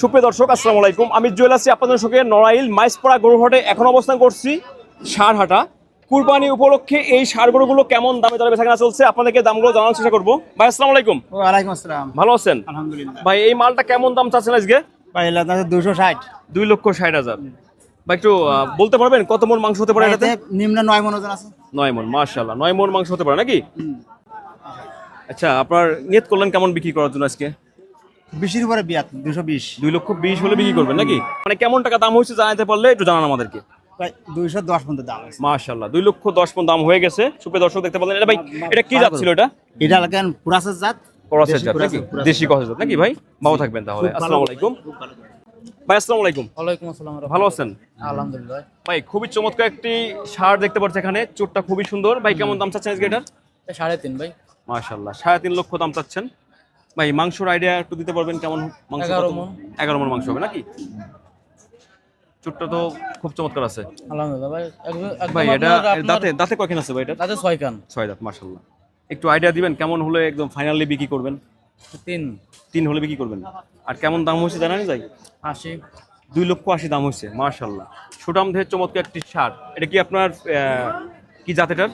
সুপ্রিয় দর্শক আসসালামু আলাইকুম। আমি জুয়েল আছি আপনাদের সঙ্গে নড়াইল মাইসপাড়া গরুহাটে এখন অবস্থান করছি সারহাটা। কুরবানি উপলক্ষে এই সার গরুগুলো কেমন দামে দরে বেচা কেনা চলছে আপনাদেরকে দামগুলো জানানোর চেষ্টা করব। ভাই আসসালামু আলাইকুম। ওয়ালাইকুম আসসালাম। ভালো আছেন? আলহামদুলিল্লাহ। ভাই এই মালটা কেমন দাম চাচ্ছেন আজকে? তাতে দুশো ষাট। দুই লক্ষ ষাট হাজার। ভাই একটু বলতে পারবেন কত মন মাংস হতে পারে এটাতে? নিম্ন নয় মন ওজন আছে। নয় মন মার্শাল্লাহ নয় মন মাংস হতে পারে নাকি? আচ্ছা আপনার নিয়ত করলেন কেমন বিক্রি করার জন্য আজকে? বিশের উপরে বিয়াত দুশো বিশ। দুই লক্ষ বিশ হলে বিক্রি করবেন নাকি? মানে কেমন টাকা দাম হয়েছে জানাতে পারলে একটু জানান আমাদেরকে। প্রায় দুইশো দশ পর্যন্ত দাম আছে মাশাল্লাহ দুই লক্ষ দশ পন দাম হয়ে গেছে। সুপে দর্শক দেখতে পেলেন এটা ভাই এটা কি জাত এটা? এটা লাগান পুরাসের জাত? করসের জাত নাকি? দেশি কসের জাত নাকি ভাই? ভালো থাকবেন তাহলে। আসসালামু আলাইকুম। ভাই আসসালামু আলাইকুম। ওয়ালাইকুম আসসালাম ভালো আছেন? আলহামদুলিল্লাহ। ভাই খুবই চমৎকার একটি সার দেখতে পাচ্ছি এখানে। চোটটা খুবই সুন্দর। ভাই কেমন দাম চাচ্ছেন আজকে এটার? সাড়ে তিন ভাই। মাশাল্লাহ সাড়ে তিন লক্ষ দাম চাচ্ছেন। ভাই মাংসর আইডিয়া একটু দিতে পারবেন কেমন মাংস এগারো মন। মাংস হবে নাকি? চোটটা তো খুব চমৎকার আছে। আলহামদুলিল্লাহ ভাই এটা দাঁতে দাঁতে কয়খান আছে ভাই এটা? দাঁতে ছয় কান ছয় দাঁত একটু আইডিয়া দিবেন কেমন হলে একদম ফাইনালি বিক্রি করবেন? তিন। তিন হলে বিক্রি করবেন। আর কেমন দাম হয়েছে জানানি যাই আশি। দুই লক্ষ আশি দাম হয়েছে মার্শাল্লাহ সুটাম ধের চমৎকার একটি সার। এটা কি আপনার কি জাত এটার?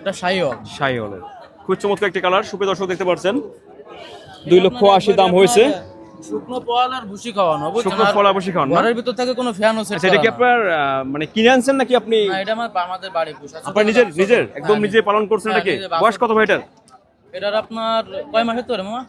এটা সাইও শাহি হলের খুব চমৎকার একটি কালার সুপে দর্শক দেখতে পাচ্ছেন। দুই লক্ষ আশি দাম হয়েছে। শুকনো পোয়াল আর ভুসি খাওয়ানো শুকনো আর আবশ্যই খাওয়ান? ঘরের ভিতর থেকে কোনো ফ্যান সেট আচ্ছা এটা কি আপনার মানে কিনে আনছেন নাকি আপনি? না এটা আমার আমাদের বাড়ি পোষা। আপনার নিজের নিজের? একদম হ্যাঁ, নিজে পালন করছেন হ্যাঁ, এটাকে নিজে বাছুর। বয়স কত ভাই এটার এটার আপনার কয় মাসের তো রে মামা?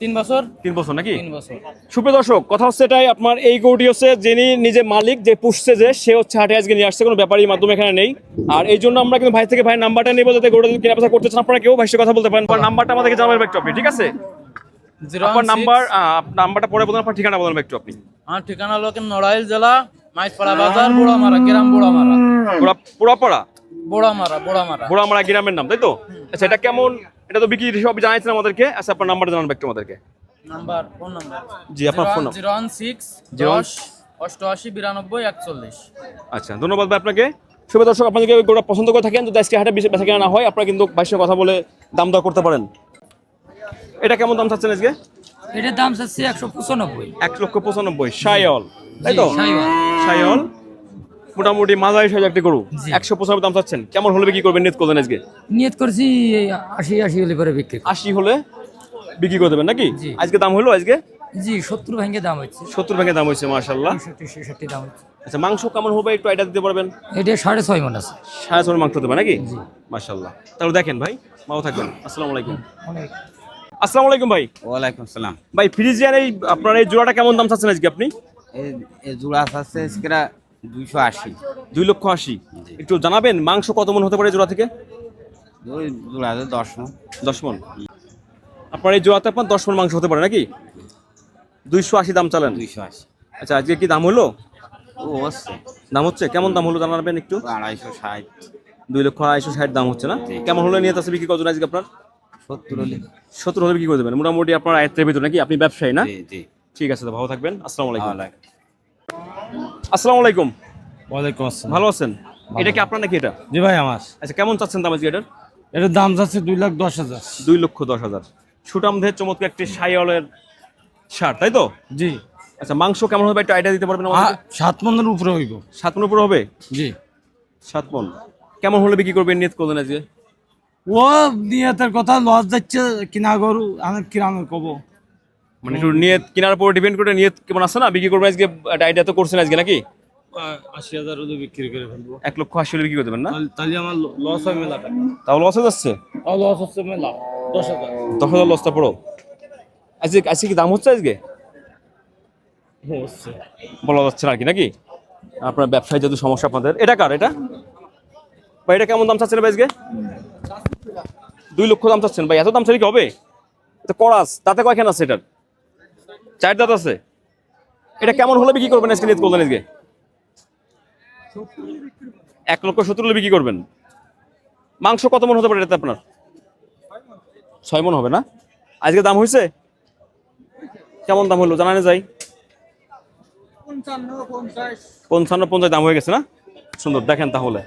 তিন বছর? তিন বছর নাকি? তিন বছর। সুপ্রিয় দর্শক কথা হচ্ছে এটাই আপনার এই গরুটি হচ্ছে যিনি নিজে মালিক যে পুষছে যে সে হচ্ছে হাটে আজকে নিয়ে আসছে কোনো ব্যাপারীর মাধ্যমে এখানে নেই। আর এই জন্য আমরা কিন্তু ভাই থেকে ভাই নাম্বারটা নেব যাতে গরুটা যদি কেনা বেচা করতে চান আপনারা কেউ সাথে কথা বলতে পারেন নাম্বারটা আমাদেরকে জানাবেন একটু আপনি ঠিক আছে? আপনার নাম্বার নাম্বারটা পরে বলুন আপনার ঠিকানা বলুন একটু আপনি আমার ঠিকানা হলো নড়াইল জেলা মাইজপাড়া বাজার বোড়ামারা গ্রাম বোড়ামারা। পুরা পুরাপাড়া বোড়ামারা বোড়ামারা। বুড়ামারা গ্রামের নাম তাই তো? আচ্ছা এটা কেমন এটা তো বিক্রি সব জানাইছেন আমাদেরকে। আচ্ছা আপনার নাম্বার জানান একটু আমাদেরকে। Number phone number. জি আপনার ফোন জিরো ওয়ান সিক্স অষ্টআশি বিরানব্বই একচল্লিশ। আচ্ছা ধন্যবাদ ভাই আপনাকে। শুভ দর্শক আপনাদের যদি গরুটা পছন্দ করে থাকেন যদি আজকে হাটে বেশি বেচা কেনা না হয় আপনারা কিন্তু ভাইয়ের কথা বলে দাম দর করতে পারেন। এটা কেমন দাম চাচ্ছেন আজকে? এটার দাম চাচ্ছে একশো পঁচানব্বই। এক লক্ষ পঁচানব্বই সাইল তাই তো? সাইওয়াল। মোটামুটি মাঝারি সাইজ একটি গরু একশো পঁচানব্বই দাম চাচ্ছেন। কেমন হলে বিক্রি করবেন নিয়ত করলেন আজকে? নিয়ত করছি আশি আশি হলে করে বিক্রি আশি হলে বিক্রি করে দেবেন নাকি? আজকে দাম হলো আজকে? জি সত্তর ভেঙে দাম হচ্ছে। সত্তর ভাগে দাম হয়েছে মার্শাল্লাহ ছেষট্টি দাম হচ্ছে। আচ্ছা মাংস কেমন হবে একটু আইডিয়া দিতে পারবেন? এটা সাড়ে ছয় মন আছে। সাড়ে ছয় মাংস দেবে নাকি? জি। মার্শাল্লাহ তাহলে দেখেন ভাই ভালো থাকবেন। আসসালামু আলাইকুম। আসসালামু আলাইকুম ভাই। ওয়ালাইকুম সালাম। ভাই ফ্রিজিয়ান এই আপনার এই জোড়াটা কেমন দাম চাচ্ছেন আজকে আপনি? এই জোড়া আছে সেটা দুইশো আশি। দুই লক্ষ আশি। একটু জানাবেন মাংস কত মন হতে পারে জোড়া থেকে? দশ মণ। দশ মন। আপনার এই জোড়াতে আপনার দশ মন মাংস হতে পারে নাকি? দুইশো আশি দাম চালেন? দুইশো আশি। আচ্ছা আজকে কি দাম হলো? দাম হচ্ছে? কেমন দাম হলো জানাবেন একটু? আড়াইশো ষাট। দুই লক্ষ আড়াইশো ষাট দাম হচ্ছে না? কেমন হলে? নিয়ে আছে বিক্রি কজন আজকে আপনার? সত্তর হলে। সত্তর হলে বিক্রি করে দেবেন। মোটামুটি আপনার আয়ত্তের ভিতরে নাকি? আপনি ব্যবসায়ী না? ঠিক আছে তো ভালো থাকবেন। আসসালামু আলাইকুম। আসসালামু আলাইকুম। ওয়ালাইকুম আসসালাম। ভালো আছেন? এটা কি আপনার নাকি এটা? জি ভাই আমার। আচ্ছা কেমন চাচ্ছেন দাম আজকে এটার? এটার দাম যাচ্ছে দুই লাখ দশ হাজার। দুই লক্ষ দশ হাজার। সুটামধের চমৎকার একটি সাইওয়ালের শার্ট তাই তো? জি। আচ্ছা মাংস কেমন হবে? একটু আইডিয়া দিতে পারবেন সাত মনের উপরে হইব। সাত মন উপরে হবে? জি। সাত মন। কেমন হলে বিক্রি করবেন নিয়ত করলেন আজকে? ও নিয়তের কথা লস যাচ্ছে কিনা গরু আমি কিরামে কব। মানে একটু নিয়ত কেনার উপর ডিপেন্ড করে নিয়ত কেমন আছে না? বিক্রি করবেন আজকে আইডিয়া তো করছেন আজকে নাকি? আশি হাজার হলে বিক্রি করে ফেলব। এক লক্ষ আশি হলে বিক্রি করে দেবেন না? তাহলে- আমার লস হয় মেলা টাকা তাহলে লস হয়ে যাচ্ছে? লস হচ্ছে মেলা দশ হাজার। দশ হাজার লসটা পড়ো। আজকে আজকে কি দাম হচ্ছে আজকে? হচ্ছে। বলা যাচ্ছে না আর কি নাকি? আপনার ব্যবসায় যেহেতু সমস্যা আপনাদের এটা কার এটা? ভাই এটা কেমন দাম চাচ্ছেন ভাই আজকে? দুই লক্ষ দাম চাচ্ছেন। ভাই এত দাম চাইলে কি হবে? এটা করাস তাতে কয়খান আছে এটার? চার দাঁত আছে। এটা কেমন হলে বিক্রি করবেন আজকে নিয়ে করলেন আজকে? এক লক্ষ সত্তর হলে বিক্রি করবেন। মাংস কত মন হতে পারে এটাতে আপনার? ছয় মন হবে না? আজকে দাম হয়েছে? কেমন দাম হলো জানানো যায় পঞ্চান্ন, পঞ্চাশ দাম হয়ে গেছে না? সুন্দর, দেখেন তাহলে।